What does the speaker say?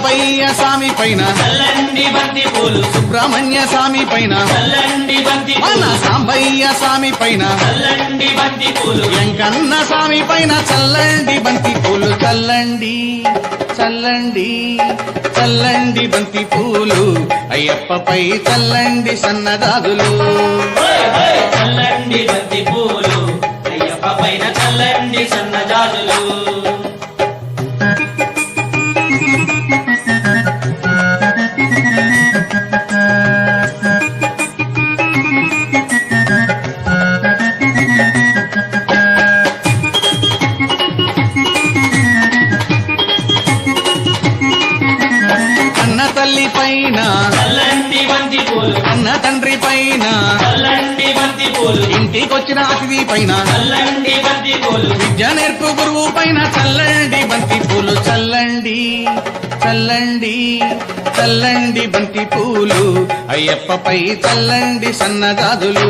సాంబయ్య స్వామి పైన. చల్లండి బంతి పూలు. సుబ్రహ్మణ్య స్వామి పైన. మన సాంబయ్య స్వామి పైన. వెంకన్న స్వామి పైన చల్లండి బంతి పూలు చల్లండి చల్లండి చల్లండి బంతి పూలు. అయ్యప్పపై చల్లండి సన్నదాదులు. చల్లండి బంతి పూలు. అయ్యప్ప పైన చల్లండి సన్నజాజులు పైన కన్న తండ్రి పైన చల్లండి బంతి పూలు. ఇంటికొచ్చిన అతిథి పైన చల్లండి బంతి పూలు. విద్య నేర్పు గురువు పైన చల్లండి బంతి పూలు. చల్లండి చల్లండి చల్లండి బంతి పూలు. అయ్యప్పపై చల్లండి సన్నదాదులు